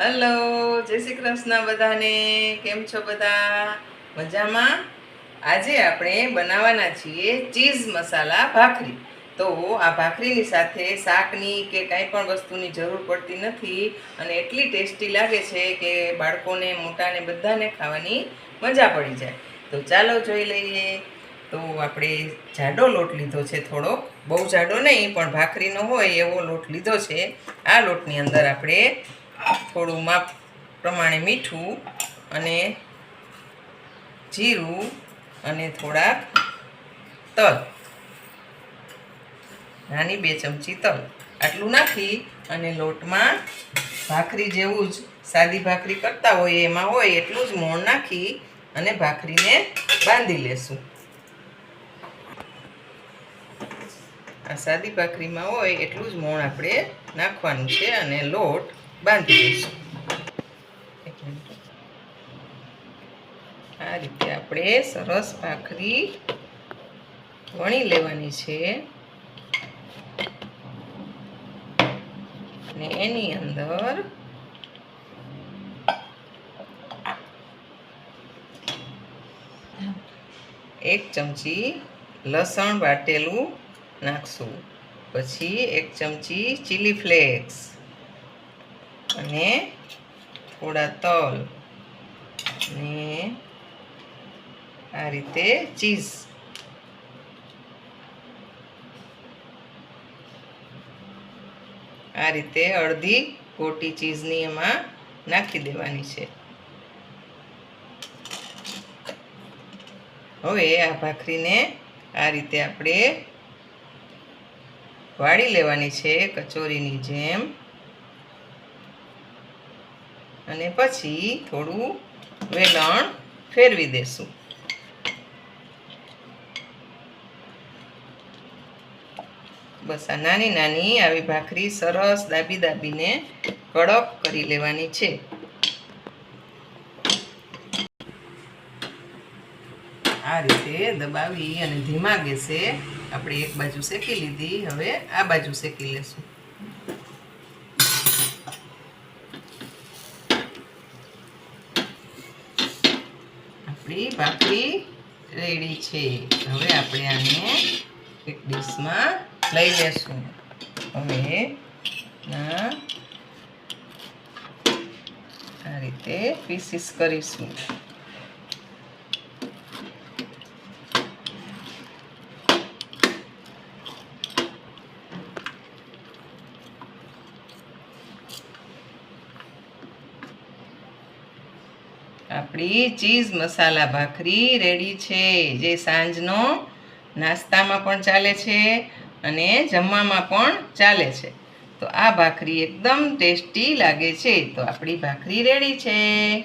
Hello જય શ્રી કૃષ્ણ બધાને. કેમ છો બધા? મજામાં? આજે આપણે બનાવવાના છીએ ચીઝ મસાલા ભાખરી. તો આ ભાખરીની સાથે શાકની કે કાંઈ પણ વસ્તુની જરૂર પડતી નથી અને એટલી ટેસ્ટી લાગે છે કે બાળકોને, મોટાને બધાને ખાવાની મજા પડી જાય. તો ચાલો જોઈ લઈએ. તો આપણે જાડો લોટ લીધો છે થોડોક. બહુ જાડો નહીં, પણ ભાખરીનો હોય એવો લોટ લીધો છે. આ લોટની અંદર આપણે થોડું માપ પ્રમાણે મીઠું અને જીરું અને થોડાક તલ. નાની બે ચમચી તલ. આટલું નાખી અને લોટમાં ભાખરી જેવું જ સાદી ભાખરી કરતા હોય એમાં હોય એટલું જ મોણ નાખી અને ભાખરીને બાંધી લેશું. આ સાદી ભાખરીમાં હોય એટલું જ મોણ આપણે નાખવાનું છે અને લોટ બાંધી દઈશું. આ રીતે આપણે સરસ ભાખરી વણી લેવાની છે. અને એની અંદર એક ચમચી લસણ વાટેલું નાખશું. પછી એક ચમચી ચીલી ફ્લેક્સ અને થોડા તલ. અને આ રીતે ચીઝ. આ રીતે અડધી ગોટી ચીઝની એમાં નાખી દેવાની છે. હવે આ ભાખરીને આ રીતે આપણે વાળી લેવાની છે કચોરીની જેમ. અને પછી થોડું વેલણ ફેરવી દેશું. બસ આ નાની નાની આવી ભાખરી સરસ દાબી દાબીને કડક કરી લેવાની છે. આ રીતે દબાવી અને ધીમા ગેસે આપણે એક બાજુ શેકી લીધી, હવે આ બાજુ શેકી લેશું. આપણી ભાખરી રેડી છે. હવે આપણે આને એક ડીશમાં લઈ લેશું. હવે આ રીતે પીસીસ કરીશું. આપણી ચીઝ મસાલા ભાખરી રેડી છે. જે સાંજનો નાસ્તામાં પણ ચાલે છે અને જમવામાં પણ ચાલે છે. તો આ ભાખરી એકદમ ટેસ્ટી લાગે છે. તો આપણી ભાખરી રેડી છે.